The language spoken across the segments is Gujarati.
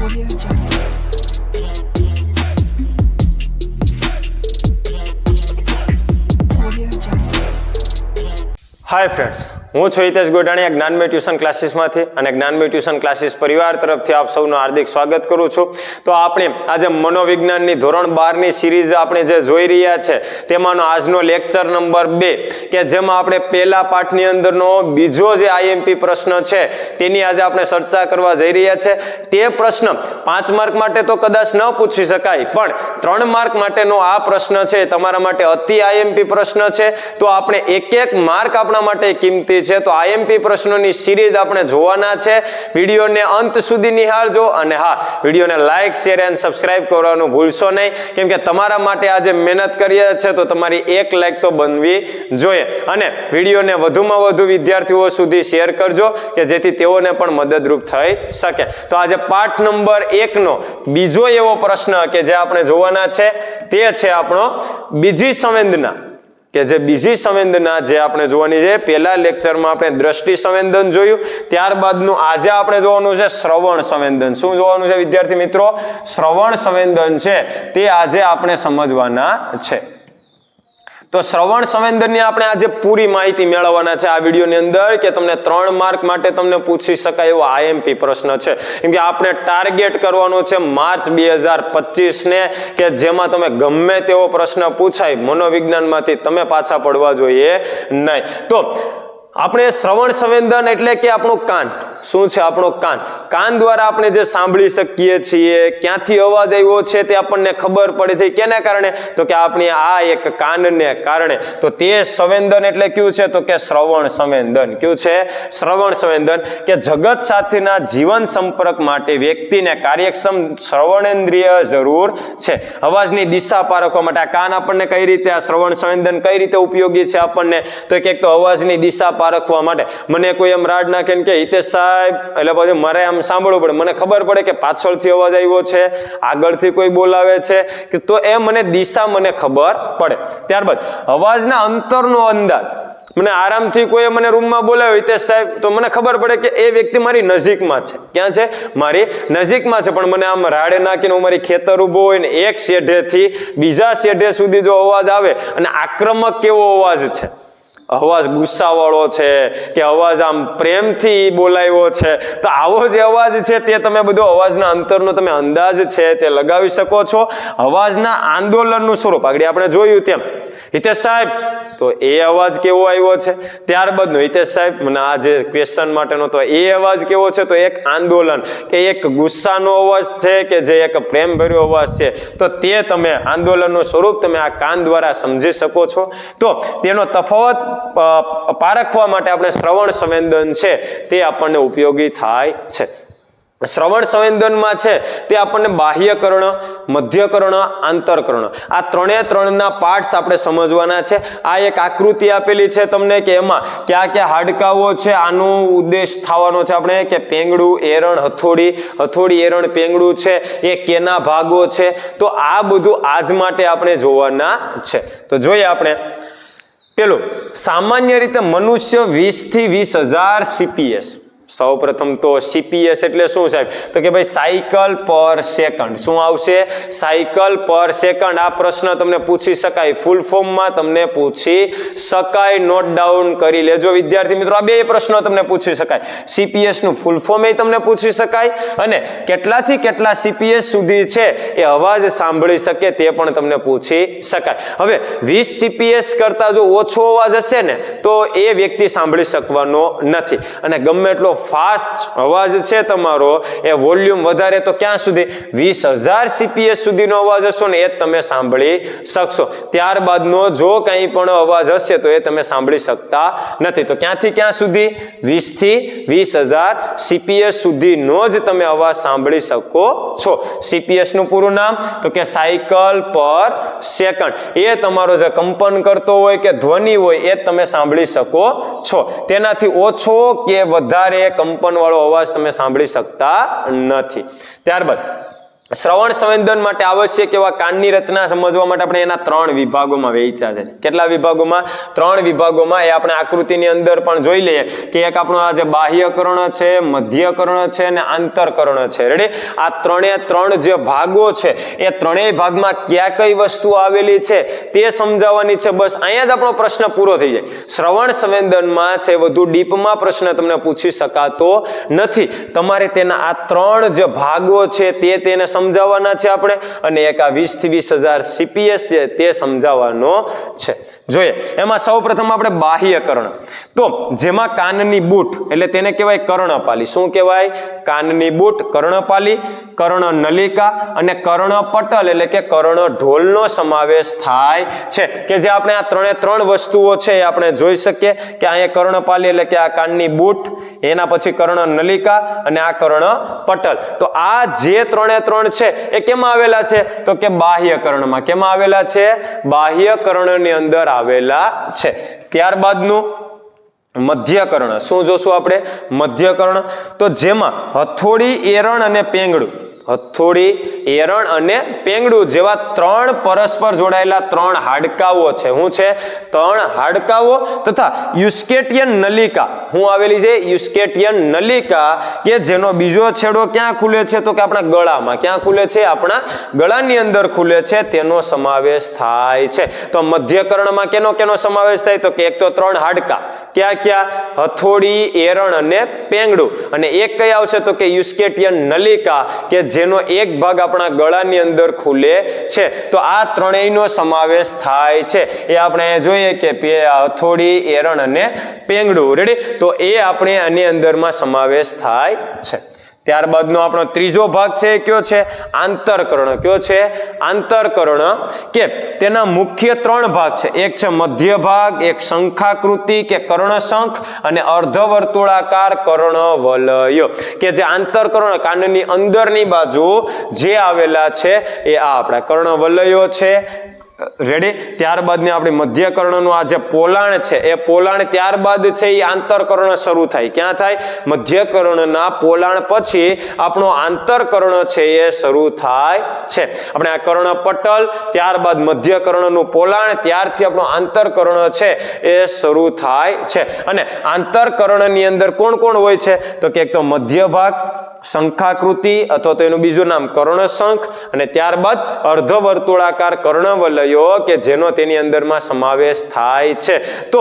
Hi friends, હું છું હિતેશ ગોઢાણીયા જ્ઞાનમય ટ્યુશન ક્લાસીસમાંથી અને જ્ઞાનમય ટ્યુશન ક્લાસીસ પરિવાર તરફથી આપ સૌનું હાર્દિક સ્વાગત કરું છું. તો આપણે આજે મનોવિજ્ઞાનની ધોરણ બારની સિરીઝ આપણે જે જોઈ રહ્યા છે, તેમાંનો આજનો લેક્ચર નંબર બે, કે જેમાં આપણે પહેલા પાઠની અંદરનો બીજો જે આઈએમપી પ્રશ્ન છે, તેની આજે આપણે ચર્ચા કરવા જઈ રહ્યા છે. તે પ્રશ્ન પાંચ માર્ક માટે તો કદાચ ન પૂછી શકાય, પણ ત્રણ માર્ક માટેનો આ પ્રશ્ન છે તમારા માટે અતિ આઈએમપી પ્રશ્ન છે. તો આપણે એક એક માર્ક આપણા માટે કિંમતી છે તો આઈએમપી પ્રશ્નોની સિરીઝ આપણે જોવાના છે. વિડીયોને અંત સુધી નિહાળજો અને હા, વિડીયોને લાઇક શેર એન્ડ સબસ્ક્રાઇબ કરવાનું ભૂલશો નહીં. કેમ કે તમારા માટે આજે મહેનત કરીએ છે તો તમારી એક લાઇક તો બનવી જોઈએ. અને વિડીયોને વધુમાં વધુ વિદ્યાર્થીઓ સુધી શેર કરજો કે જેથી તેઓને પણ મદદરૂપ થઈ શકે. તો આજે પાઠ નંબર એકનો બીજો એવો પ્રશ્ન કે જે આપણે જોવાના છે તે છે આપણો બીજી સંવેદના. કે જે બીજી સંવેદના જે આપણે જોવાની છે, પહેલા લેક્ચરમાં આપણે દ્રષ્ટિ સંવેદન જોયું, ત્યારબાદનું આજે આપણે જોવાનું છે શ્રવણ સંવેદન. શું જોવાનું છે વિદ્યાર્થી મિત્રો? શ્રવણ સંવેદન છે. તે આજે આપણે સમજવાના છે. તો શ્રવણ સંવેદનની આપણે આજે પૂરી માહિતી મેળવવાના છે આ વિડીયોની અંદર કે તમને ત્રણ માર્ક માટે તમને પૂછી શકાય એવો આઈએમપી પ્રશ્ન છે. કેમ કે આપણે ટાર્ગેટ કરવાનો છે માર્ચ બે હજાર પચીસને કે જેમાં તમે ગમે તેવો પ્રશ્ન પૂછાય મનોવિજ્ઞાનમાંથી તમે પાછા પડવા જોઈએ નહીં. તો આપણે શ્રવણ સંવેદન એટલે કે આપણું કાન. શું છે આપણો કાન? કાન દ્વારા આપણે જે સાંભળી શકીએ છીએ, ક્યાંથી અવાજ આવ્યો છે તે આપણને ખબર પડે છે. કેના કારણે? તો કે આપણી આ એક કાનને કારણે. તો તે સંવેદન એટલે કયું છે? તો કે શ્રવણ સંવેદન. કયું છે? શ્રવણ સંવેદન. કે જગત સાથેના જીવન સંપર્ક માટે વ્યક્તિને કાર્યક્ષમ શ્રવણેન્દ્રિય જરૂર છે. અવાજની દિશા પારખવા માટે આ કાન આપણને કઈ રીતે, આ શ્રવણ સંવેદન કઈ રીતે ઉપયોગી છે આપણને? તો એક તો અવાજની દિશા પારખવા માટે. મને કોઈ એમ રાડ નાખે કે હિતેશ સાહેબ, એટલે પછી મારે આમ સાંભળવું પડે. મને ખબર પડે કે પાછળથી અવાજ આવ્યો છે, આગળથી કોઈ બોલાવે છે, કે તો એ મને દિશા મને ખબર પડે. ત્યારબાદ, અવાજના અંતરનો અંદાજ. મને આરામથી કોઈ મને રૂમમાં બોલાવ્યો તે સાહેબ, તો મને ખબર પડે કે એ વ્યક્તિ મારી નજીકમાં છે. ક્યાં છે? મારી નજીકમાં છે, પણ મને આમ રાડે નાખીને હું મારી ખેતર ઊભો હોય ને એક શેઢેથી બીજા શેઢે સુધી જો અવાજ આવે, અને આક્રમક કેવો અવાજ છે? અવાજ ગુસ્સાવાળો છે, કે અવાજ આમ પ્રેમથી બોલાવ્યો છે, તો આવો જે અવાજ છે તે તમે બધો અવાજના અંતરનો તમે અંદાજ છે તે લગાવી શકો છો. અવાજના આંદોલનનું સ્વરૂપ. આગળ આપણે જોયું તેમ. હિતેશ સાહેબ, તો એ અવાજ કેવો આવ્યો છે? ત્યારબાદનો હિતેશ સાહેબ, મને આ જે ક્વેશ્ચન માટેનો તો એ અવાજ કેવો છે? તો એક આંદોલન, કે એક ગુસ્સાનો અવાજ છે, કે જે એક પ્રેમ ભર્યો અવાજ છે, તો તે તમે આંદોલનનું સ્વરૂપ તમે આ કાન દ્વારા સમજી શકો છો. તો તેનો તફાવત પારખવા માટે આપણે શ્રવણ સંવેદન છે તે આપણને ઉપયોગી થાય છે. શ્રવણ સંવેદનમાં છે તે આપણને બાહ્યકર્ણ, મધ્યકર્ણ, આંતરકર્ણ. આ ત્રણે ત્રણના પાર્ટ્સ આપણે સમજવાના છે. આ એક આકૃતિ આપેલી છે તમને કે એમાં કયા કયા હાડકાઓ છે, આનો ઉદ્દેશ થવાનો છે આપણે કે પેંગડું, એરણ, હથોડી હથોડી, એરણ, પેંગડું છે, એ કેના ભાગો છે. તો આ બધું આજ માટે આપણે જોવાના છે. તો જોઈએ આપણે પેલું સામાન્ય રીતે મનુષ્ય વીસથી વીસ હજાર સીપીએસ સૌ પ્રથમ તો સીપીએસ એટલે શું સાહેબ? તો કે ભાઈ સાયકલ પર સેકન્ડ. શું આવશે? સાયકલ પર સેકન્ડ. આ પ્રશ્ન તમને પૂછી શકાય. ફૂલ ફોર્મમાં તમને પૂછી શકાય. નોટ ડાઉન કરી લેજો. વિદ્યાર્થી મિત્રો, આ બે પ્રશ્નો તમને પૂછી શકાય. સીપીએસનું ફૂલ ફોર્મ એ તમને પૂછી શકાય અને કેટલાથી કેટલા સીપીએસ સુધી છે એ અવાજ સાંભળી શકે તે પણ તમને પૂછી શકાય. હવે વીસ સીપીએસ કરતા જો ઓછો અવાજ હશે ને, તો એ વ્યક્તિ સાંભળી શકવાનો નથી. અને ગમે એટલો ફાસ્ટ અવાજ છે તમારો, એ વોલ્યુમ વધારે તો ક્યાં સુધી? વીસ હજાર સીપીએસ સુધીનો અવાજ હશો ને, એ તમે સાંભળી શકશો. ત્યારબાદનો જો કંઈ પણ અવાજ હશે તો એ તમે સાંભળી શકતા નથી. તો ક્યાંથી ક્યાં સુધી? વીસથી વીસ હજાર સીપીએસ સુધીનો જ તમે અવાજ સાંભળી શકો છો. સીપીએસનું પૂરું નામ? તો કે સાયકલ પર સેકન્ડ. એ તમારો જે કંપન કરતો હોય કે ધ્વનિ હોય, એ તમે સાંભળી શકો છો. તેનાથી ઓછો કે વધારે કંપન વાળો અવાજ તમે સાંભળી શકતા નથી. ત્યારબાદ શ્રવણ સંવેદન માટે આવશ્યક એવા કાનની રચના સમજવા માટે આપણે એના ત્રણ વિભાગોમાં વહેંચ્યા છે. કેટલા વિભાગોમાં? ત્રણ વિભાગોમાં એ આપણે આકૃતિની અંદર પણ જોઈ લઈએ કે એક આપણું આ જે બાહ્યકર્ણ છે, મધ્યકર્ણ છે અને આંતરકર્ણ છે. રેડી આ ત્રણે ત્રણ જે ભાગો છે, એ ત્રણેય ભાગમાં ક્યાં કઈ વસ્તુ આવેલી છે તે સમજાવવાની છે. બસ અહીંયા જ આપણો પ્રશ્ન પૂરો થઈ જાય. શ્રવણ સંવેદનમાં છે વધુ ડીપમાં પ્રશ્ન તમને પૂછી શકાતો નથી. તમારે તેના આ ત્રણ જે ભાગો છે તે તેને સમજાવવાના છે આપણે અને એક આ વીસથી વીસ હજાર સીપીએસ છે તે સમજાવવાનો છે. જોઈએ, એમાં સૌ પ્રથમ આપણે બાહ્યકર્ણ. તો જેમાં કાનની બૂટ, એટલે તેને કહેવાય કર્ણપાલી. શું કહેવાય? કાનની બૂટ, કર્ણપાલી કર્ણ નલિકા અને કર્ણ પટલ એટલે કે કર્ણ ઢોલનો સમાવેશ થાય છે. કે જે આપણે આ ત્રણે ત્રણ વસ્તુઓ છે એ આપણે જોઈ શકીએ કે અહીંયા કર્ણપાલી, એટલે કે આ કાનની બૂટ, એના પછી કર્ણ નલિકા અને આ કર્ણ પટલ તો આ જે ત્રણે ત્રણ છે, એ કેમાં આવેલા છે? તો કે બાહ્ય કર્ણમાં. કેમાં આવેલા છે? બાહ્ય કર્ણની અંદર આવેલા છે. ત્યારબાદનું મધ્યકર્ણ શું જોશું આપણે? મધ્યકર્ણ તો જેમાં હથોડી, એરણ અને પેંગડું હથોડી, એરણ અને પેંગડું જેવા ત્રણ પરસ્પર જોડાયેલા ત્રણ હાડકાઓ છે. શું છે? ત્રણ હાડકાઓ તથા યુસ્કેટિયન નલિકા. હું આવેલી છે યુસ્કેટિયન નલિકા કે જેનો બીજો છેડો ક્યાં ખુલે છે? તો કે આપણા ગળામાં. ક્યાં ખુલે છે? આપણા ગળાની અંદર ખુલે છે. તેનો સમાવેશ થાય છે. તો મધ્યકર્ણમાં કેનો કેનો સમાવેશ થાય? તો કે એક તો ત્રણ હાડકા. ક્યાં ક્યાં? હથોડી, એરણ અને પેંગડું. અને એક કઈ આવશે તો કે યુસ્કેટિયન નલિકા, કે જેનો એક ભાગ આપણા ગળાની અંદર ખુલે છે. તો આ ત્રણેયનો સમાવેશ થાય છે. એ આપણે જોઈએ કે હથોડી, એરણ અને પેંગડું. રેડી તો એ આપણે આની અંદરમાં સમાવેશ થાય છે. ત્યારબાદનો આપણો ત્રીજો ભાગ છે એ કયો છે? આંતરકર્ણ. કયો છે? આંતરકર્ણ. કે તેના મુખ્ય ત્રણ ભાગ છે. એક છે મધ્ય ભાગ એક શંખાકૃતિ કે કર્ણશંખ અને અર્ધવર્તુળાકાર કર્ણવલયો. કે જે આંતરકર્ણ કાનની અંદરની બાજુ જે આવેલા છે એ આ આપણા કર્ણવલયો છે. રેડી ત્યારબાદની આપણી મધ્યકર્ણનું આ જે પોલાણ છે, એ પોલાણ ત્યારબાદ છે એ આંતરકર્ણ શરૂ થાય. ક્યાં થાય? મધ્યકર્ણના પોલાણ પછી આપણો આંતરકર્ણ છે, એ શરૂ થાય છે. આપણે આ કર્ણ પટલ ત્યારબાદ મધ્યકર્ણનું પોલાણ, ત્યારથી આપણો આંતરકર્ણ છે, એ શરૂ થાય છે. અને આંતરકર્ણની અંદર કોણ કોણ હોય છે? તો કે તો મધ્ય ભાગ શંખાકૃતિ અથવા તો એનું બીજું નામ કર્ણશંખ અને ત્યારબાદ અર્ધવર્તુળાકાર કર્ણવલયો કે જેનો તેની અંદરમાં સમાવેશ થાય છે. તો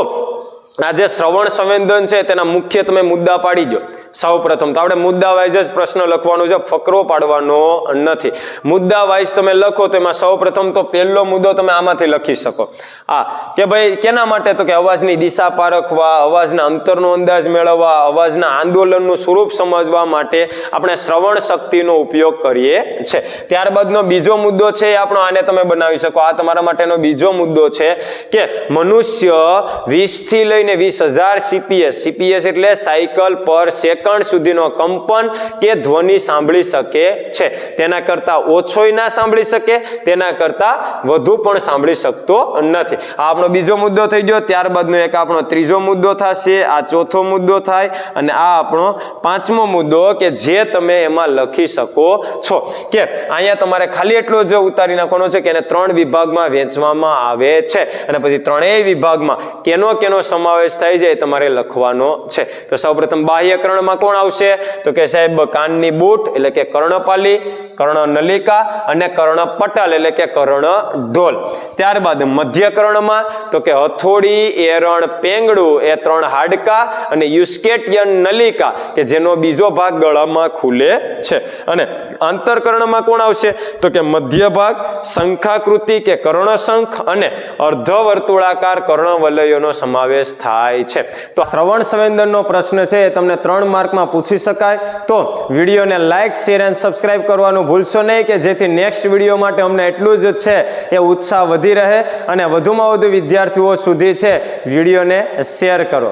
આ જે શ્રવણ સંવેદન છે તેના મુખ્ય તમે મુદ્દા પાડી દો. સૌ પ્રથમ તો આપણે મુદ્દા વાઇઝ જ પ્રશ્ન લખવાનો છે, ફકરો પાડવાનો નથી. મુદ્દા વાઇઝ તમે લખો તો એમાં સૌ પ્રથમ તો પહેલો મુદ્દો તમે આમાંથી લખી શકો. આ, કે ભાઈ કેના માટે તો કે અવાજની દિશા પારખવા, અવાજના અંતરનો અંદાજ મેળવવા, અવાજના આંદોલનનું સ્વરૂપ સમજવા માટે આપણે શ્રવણ શક્તિનો ઉપયોગ કરીએ છે. ત્યારબાદનો બીજો મુદ્દો છે એ આપણો, આને તમે બનાવી શકો. આ તમારા માટેનો બીજો મુદ્દો છે કે મનુષ્ય વીસથી લઈને વીસ હજાર સીપીએસ સીપીએસ એટલે સાયકલ પર સેકન્ડ સુધીનો કંપન કે ધ્વનિ સાંભળી શકે છે. તેના કરતાં ઓછોય ના સાંભળી શકે, તેના કરતાં વધુ પણ સાંભળી શકતો નથી. આ આપણો બીજો મુદ્દો થઈ ગયો, ત્યારબાદનો એક આપણો ત્રીજો મુદ્દો થશે, આ ચોથો મુદ્દો થાય, અને આ આપણો પાંચમો મુદ્દો કે જે તમે એમાં લખી શકો છો. કે અહીંયા તમારે ખાલી એટલો જ ઉતારી નાખવાનો છે કે એને ત્રણ વિભાગમાં વહેંચવામાં આવે છે. અને પછી ત્રણેય વિભાગમાં કેનો કેનો સમાવેશ થાય છે એ તમારે લખવાનો છે. તો સૌપ્રથમ બાહ્યકર્ણમાં કોણ આવશે? તો કે સાહેબ કાનની બૂટ એટલે કે કર્ણપાલી. કર્ણ નલિકા અને કર્ણ પટલ એટલે કે કર્ણ ઢોલ ત્યારબાદ મધ્ય કર્ણમાં તો કે હથોડી, એરણ, પેંગડું, એ ત્રણ હાડકા અને યુસ્કેટિયન નલિકા કે જેનો બીજો ભાગ ગળામાં ખુલે છે. અને આંતરકર્ણમાં કોણ આવશે? તો કે મધ્ય ભાગ શંખાકૃતિ કે કર્ણશંખ અને અર્ધવર્તુળાકાર કર્ણવલયોનો સમાવેશ થાય છે. તો શ્રવણ સંવેદનનો પ્રશ્ન છે એ તમને ત્રણ માર્કમાં પૂછી શકાય. તો વિડીયોને લાઇક શેર એન્ડ સબસ્ક્રાઇબ કરવાનું ભૂલશો નહીં કે જેથી નેક્સ્ટ વીડિયો માટે અમને એટલું જ છે એ ઉત્સાહ વધી રહે અને વધુમાં વધુ વિદ્યાર્થીઓ સુધી છે. વિડીયોને શેર કરો.